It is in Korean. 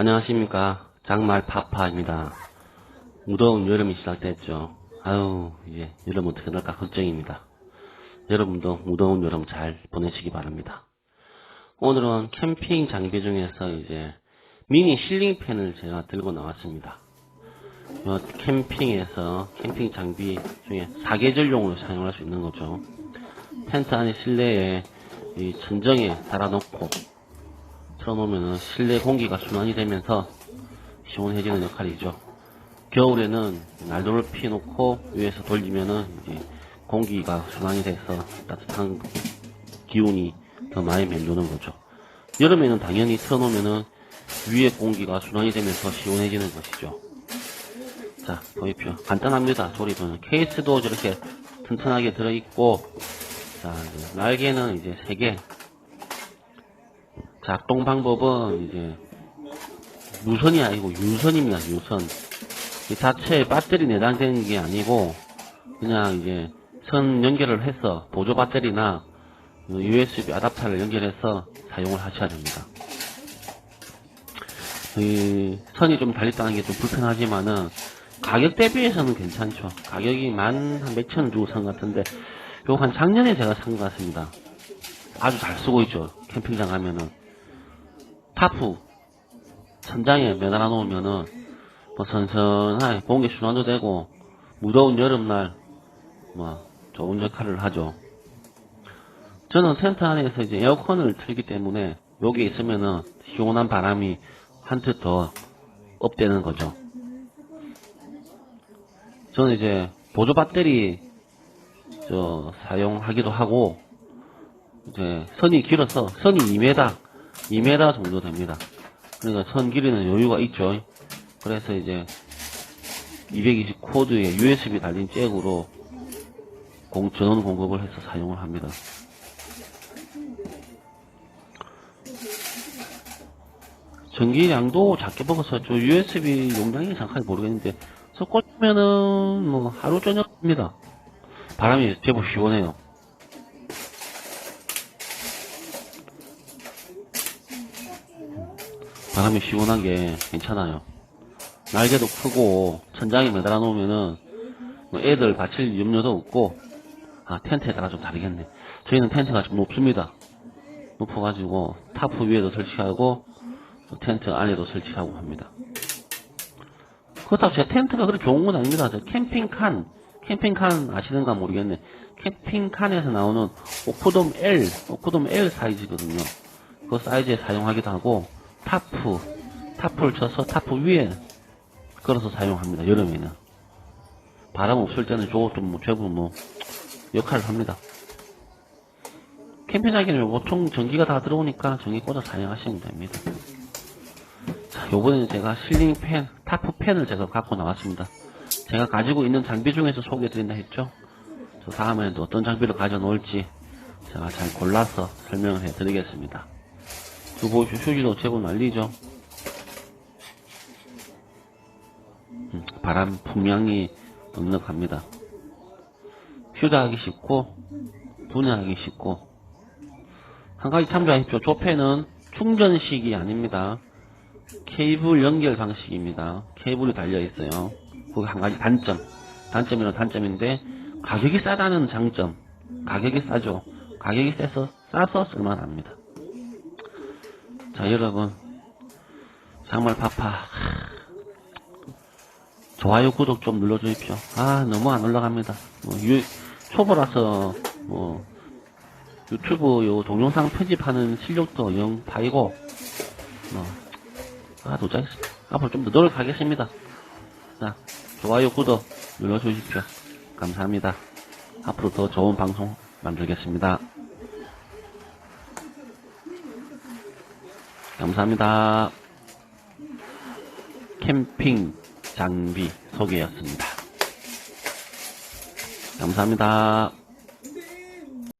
안녕하십니까. 장말 파파입니다. 무더운 여름이 시작됐죠. 아유, 이제 여름 어떻게 될까 걱정입니다. 여러분도 무더운 여름 잘 보내시기 바랍니다. 오늘은 캠핑 장비 중에서 이제 미니 실링 팬을 제가 들고 나왔습니다. 요 캠핑에서 캠핑 장비 중에 사계절용으로 사용할 수 있는 거죠. 텐트 안에 실내에 이 천정에 달아놓고 틀어놓으면 실내 공기가 순환이 되면서 시원해지는 역할이죠. 겨울에는 난로를 피워놓고 위에서 돌리면은 이제 공기가 순환이 돼서 따뜻한 기운이 더 많이 맴도는 거죠. 여름에는 당연히 틀어놓으면은 위에 공기가 순환이 되면서 시원해지는 것이죠. 자, 보십시오. 간단합니다. 조립은. 케이스도 저렇게 튼튼하게 들어있고, 자, 날개는 이제 3개. 작동 방법은 이제 무선이 아니고 유선입니다. 유선. 이 자체에 배터리 내장되는 게 아니고 그냥 이제 선 연결을 해서 보조 배터리나 USB 아답터를 연결해서 사용을 하셔야 됩니다. 이 선이 좀 달렸다는 게 좀 불편하지만은 가격 대비해서는 괜찮죠. 가격이 만 한 몇천 원 주고 산 것 같은데 요거 한 작년에 제가 산 것 같습니다. 아주 잘 쓰고 있죠. 캠핑장 가면은 타프 천장에 매달아 놓으면은 뭐 선선하게 공기 순환도 되고 무더운 여름날 뭐 좋은 역할을 하죠. 저는 텐트 안에서 이제 에어컨을 틀기 때문에 여기 있으면은 시원한 바람이 한트 더 업되는 거죠. 저는 이제 보조 배터리 저 사용하기도 하고 이제 선이 길어서 선이 2m 2m 정도 됩니다. 그러니까 선 길이는 여유가 있죠. 그래서 이제 220 코드에 USB 달린 잭으로 공, 전원 공급을 해서 사용을 합니다. 전기량도 작게 먹어서 저 USB 용량이 정확하게 모르겠는데 서 꽂으면은 뭐 하루 저녁입니다. 바람이 제법 시원해요. 바람이 시원한 게 괜찮아요. 날개도 크고 천장에 매달아 놓으면은 뭐 애들 받칠 염려도 없고 아 텐트에 따라 좀 다르겠네. 저희는 텐트가 좀 높습니다. 높아가지고 타프 위에도 설치하고 또 텐트 안에도 설치하고 합니다. 그렇다고 제 텐트가 그렇게 좋은 건 아닙니다. 저 캠핑칸, 캠핑칸 아시는가 모르겠네. 캠핑칸에서 나오는 오크돔 L, 오크돔 L 사이즈거든요. 그 사이즈에 사용하기도 하고 타프, 타프를 쳐서 타프 위에 걸어서 사용합니다. 여름에는. 바람 없을 때는 저거 좀뭐 제법 뭐 역할을 합니다. 캠핑장에는 보통 전기가 다 들어오니까 전기 꽂아 사용하시면 됩니다. 자, 요번에는 제가 실링 팬, 타프 팬을 제가 갖고 나왔습니다. 제가 가지고 있는 장비 중에서 소개해드린다 했죠? 저 다음에는 또 어떤 장비를 가져놓을지 제가 잘 골라서 설명을 해드리겠습니다. 그 보십시오. 휴지도 제법 난리죠? 음, 바람 풍량이 넉넉합니다. 휴대하기 쉽고, 분해하기 쉽고, 한 가지 참조하십시오. 조패는 충전식이 아닙니다. 케이블 연결 방식입니다. 케이블이 달려 있어요. 거기 한 가지 단점. 단점이란 단점인데 가격이 싸다는 장점. 가격이 싸죠. 가격이 세서 싸서 쓸만합니다. 자 여러분 정말 파파 좋아요 구독 좀 눌러주십시오. 아 너무 안 올라갑니다. 뭐, 유, 초보라서 뭐 유튜브 요 동영상 편집하는 실력도 영 파이고 뭐 아, 도착했습니다. 앞으로 좀 더 노력하겠습니다. 자, 좋아요, 구독 눌러주십시오. 감사합니다. 앞으로 더 좋은 방송 만들겠습니다. 감사합니다. 캠핑 장비 소개였습니다. 감사합니다.